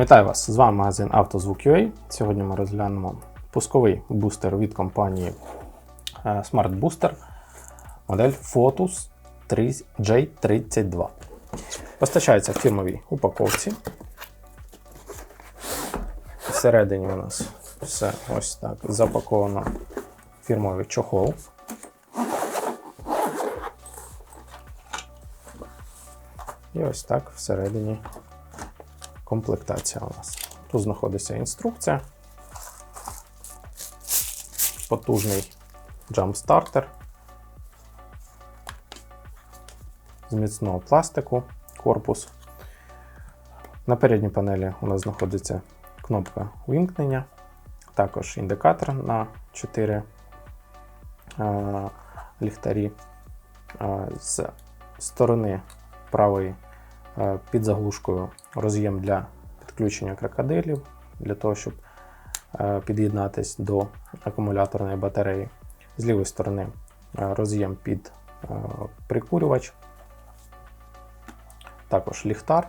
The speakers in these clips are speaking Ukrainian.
Вітаю вас! З вами магазин «Автозвук.UA». Сьогодні ми розглянемо пусковий бустер від компанії е, Smart Booster модель Fotus 3 J32. Постачається в фірмовій упаковці. Всередині у нас все ось так запаковано фірмовий чохол. І ось так всередині комплектація у нас. Тут знаходиться інструкція, потужний джамп-стартер з міцного пластику, корпус. На передній панелі у нас знаходиться кнопка вимкнення, також індикатор на 4 е, ліхтарі. Е, з сторони правої під заглушкою роз'єм для підключення крокодилів, для того, щоб е, під'єднатись до акумуляторної батареї. З лівої сторони е, роз'єм під е, прикурювач, також ліхтар,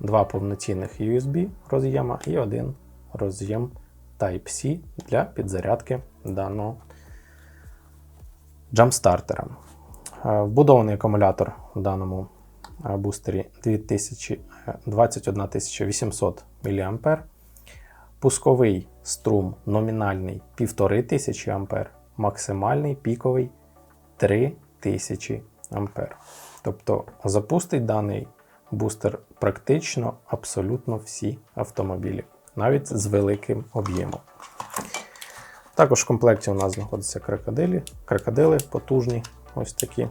два повноцінних USB роз'єма і один роз'єм Type-C для підзарядки даного джампстартера. Е, Вбудований акумулятор в даному е, бустері 2000, е, 21 800 мА. Пусковий струм номінальний 1500 А, максимальний піковий 3000 А. Тобто запустить даний бустер практично абсолютно всі автомобілі, навіть з великим об'ємом. Також в комплекті у нас знаходяться крокодилі, крокодили потужні, ось такі.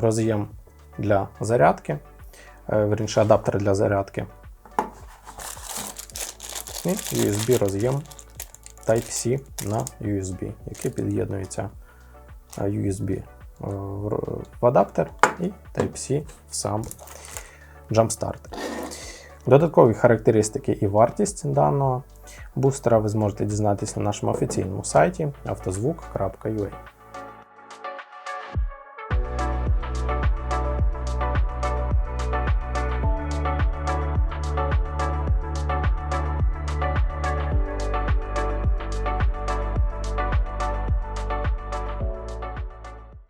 Роз'єм для зарядки, е, верніше адаптер для зарядки. І USB роз'єм Type-C на USB, який під'єднується е, USB е, в адаптер і Type-C в сам джампстартер. Додаткові характеристики і вартість даного бустера ви зможете дізнатися на нашому офіційному сайті автозвук.ua.